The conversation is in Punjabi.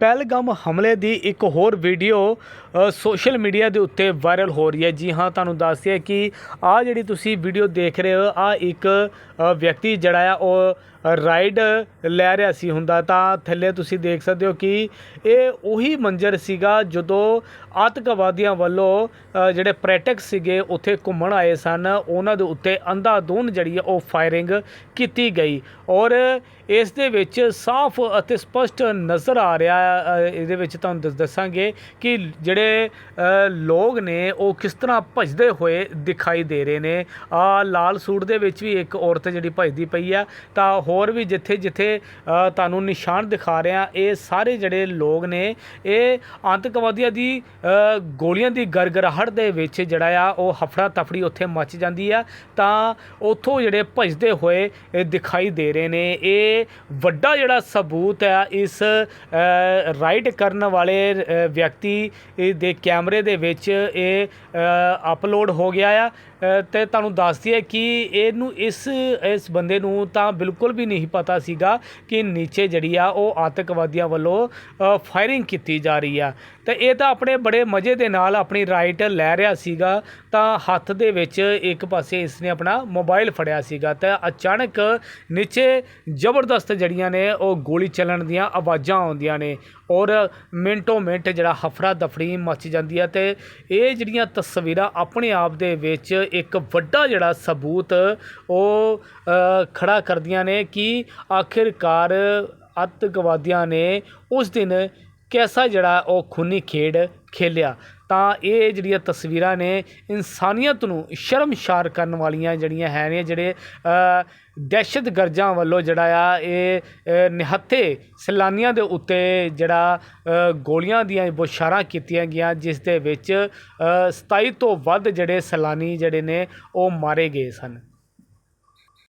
ਪਹਿਲਗਾਮ ਹਮਲੇ ਦੀ ਇੱਕ ਹੋਰ ਵੀਡੀਓ ਸੋਸ਼ਲ ਮੀਡੀਆ ਦੇ ਉੱਤੇ ਵਾਇਰਲ ਹੋ ਰਹੀ ਹੈ। ਜੀ ਹਾਂ, ਤੁਹਾਨੂੰ ਦੱਸ ਦਈਏ ਕਿ ਆ ਜਿਹੜੀ ਤੁਸੀਂ ਵੀਡੀਓ ਦੇਖ ਰਹੇ ਹੋ, ਆ ਇੱਕ ਵਿਅਕਤੀ ਜਿਹੜਾ ਆ, ਉਹ ਰਾਈਡ ਲੈ ਰਿਹਾ ਸੀ ਹੁੰਦਾ। ਤਾਂ ਥੱਲੇ ਤੁਸੀਂ ਦੇਖ ਸਕਦੇ ਹੋ ਕਿ ਇਹ ਉਹੀ ਮੰਜ਼ਰ ਸੀਗਾ ਜਦੋਂ ਆਤੰਕਵਾਦੀਆਂ ਵੱਲੋਂ ਜਿਹੜੇ ਪ੍ਰੈਟਿਕ ਸੀਗੇ, ਉੱਥੇ ਘੁੰਮਣ ਆਏ ਸਨ। ਉਹਨਾਂ ਦੇ ਉੱਤੇ ਅੰਧਾਧੁੰਦ ਜਿਹੜੀ ਹੈ ਉਹ ਫਾਇਰਿੰਗ ਕੀਤੀ ਗਈ। ਔਰ ਇਸ ਦੇ ਵਿੱਚ ਸਾਫ਼ ਅਤੇ ਸਪਸ਼ਟ ਨਜ਼ਰ ਆ ਰਿਹਾ ਅ, ਇਹਦੇ ਵਿੱਚ ਤੁਹਾਨੂੰ ਦੱਸ- ਦੱਸਾਂਗੇ ਕਿ ਜਿਹੜੇ ਲੋਕ ਨੇ ਉਹ ਕਿਸ ਤਰ੍ਹਾਂ ਭਜਦੇ ਹੋਏ ਦਿਖਾਈ ਦੇ ਰਹੇ ਨੇ। ਆ ਲਾਲ ਸੂਟ ਦੇ ਵਿੱਚ ਵੀ ਇੱਕ ਔਰਤ ਜਿਹੜੀ ਭਜਦੀ ਪਈ ਆ। ਤਾਂ ਹੋਰ ਵੀ ਜਿੱਥੇ ਜਿੱਥੇ ਤੁਹਾਨੂੰ ਨਿਸ਼ਾਨ ਦਿਖਾ ਰਿਹਾ ਇਹ ਸਾਰੇ ਜਿਹੜੇ ਲੋਕ ਨੇ ਇਹ ਆਤੰਕਵਾਦੀਆਂ ਦੀ ਗੋਲੀਆਂ ਦੀ ਗਰਗਰਾਹਟ ਦੇ ਵਿੱਚ ਜਿਹੜਾ ਆ ਉਹ ਹਫੜਾ ਤਫੜੀ ਉੱਥੇ ਮੱਚ ਜਾਂਦੀ ਆ। ਤਾਂ ਉੱਥੋਂ ਜਿਹੜੇ ਭਜਦੇ ਹੋਏ ਦਿਖਾਈ ਦੇ ਰਹੇ ਨੇ। ਇਹ ਵੱਡਾ ਜਿਹੜਾ ਸਬੂਤ ਹੈ ਇਸ ਰਾਈਡ ਕਰਨ ਵਾਲੇ ਵਿਅਕਤੀ ਦੇ ਕੈਮਰੇ ਦੇ ਵਿੱਚ ਇਹ ਅਪਲੋਡ ਹੋ ਗਿਆ ਆ। ਅ, ਤੇ ਤੁਹਾਨੂੰ ਦੱਸਦੀ ਹੈ ਕਿ ਇਹਨੂੰ ਇਸ ਇਸ ਬੰਦੇ ਨੂੰ ਤਾਂ ਬਿਲਕੁਲ ਵੀ ਨਹੀਂ ਪਤਾ ਸੀਗਾ ਕਿ ਨੀਚੇ ਜਿਹੜੀ ਆ ਉਹ ਆਤੰਕਵਾਦੀਆਂ ਵੱਲੋਂ ਫਾਇਰਿੰਗ ਕੀਤੀ ਜਾ ਰਹੀ ਆ। ਤੇ ਇਹ ਤਾਂ ਆਪਣੇ ਬੜੇ ਮਜ਼ੇ ਦੇ ਨਾਲ ਆਪਣੀ ਰਾਈਟ ਲੈ ਰਿਹਾ ਸੀਗਾ ਤਾਂ ਹੱਥ ਦੇ ਵਿੱਚ ਇੱਕ ਪਾਸੇ ਇਸਨੇ ਆਪਣਾ ਮੋਬਾਈਲ ਫੜਿਆ ਸੀਗਾ ਤੇ ਅਚਾਨਕ ਨੀਚੇ ਜ਼ਬਰਦਸਤ ਜੜੀਆਂ ਨੇ ਉਹ ਗੋਲੀ ਚੱਲਣ ਦੀਆਂ ਆਵਾਜ਼ਾਂ ਆਉਂਦੀਆਂ ਨੇ ਔਰ ਮਿੰਟੋ ਮਿੰਟ ਜਿਹੜਾ ਹਫੜਾ ਦਫੜੀ ਮਚ ਜਾਂਦੀ ਹੈ ਤੇ ਇਹ ਜਿਹੜੀਆਂ ਤਸਵੀਰਾਂ ਆਪਣੇ ਆਪ ਦੇ ਵਿੱਚ ਇੱਕ ਵੱਡਾ ਜਿਹੜਾ ਸਬੂਤ ਉਹ ਅ, ਖੜਾ ਕਰਦੀਆਂ ਨੇ ਕਿ ਆਖਿਰਕਾਰ ਆਤੰਕਵਾਦੀਆਂ ਨੇ ਉਸ ਦਿਨ ਕੈਸਾ ਜਿਹੜਾ ਉਹ ਖੂਨੀ ਖੇਡ ਖੇਲਿਆ? ਤਾਂ ਇਹ ਜਿਹੜੀਆਂ ਤਸਵੀਰਾਂ ਨੇ ਇਨਸਾਨੀਅਤ ਨੂੰ ਸ਼ਰਮਸ਼ਾਰ ਕਰਨ ਵਾਲੀਆਂ ਜਿਹੜੀਆਂ ਹੈ ਨੇ ਜਿਹੜੇ ਅ, ਦਹਿਸ਼ਤ ਗਰਜਾਂ ਵੱਲੋਂ ਜਿਹੜਾ ਆ ਇਹ ਨਿਹੱਥੇ ਸੈਲਾਨੀਆਂ ਦੇ ਉੱਤੇ ਜਿਹੜਾ ਗੋਲੀਆਂ ਦੀਆਂ ਬੁਸ਼ਾਰਾਂ ਕੀਤੀਆਂ ਗਈਆਂ ਜਿਸ ਦੇ ਵਿੱਚ ਅ, 27 ਤੋਂ ਵੱਧ ਜਿਹੜੇ ਸੈਲਾਨੀ ਜਿਹੜੇ ਨੇ ਉਹ ਮਾਰੇ ਗਏ ਸਨ।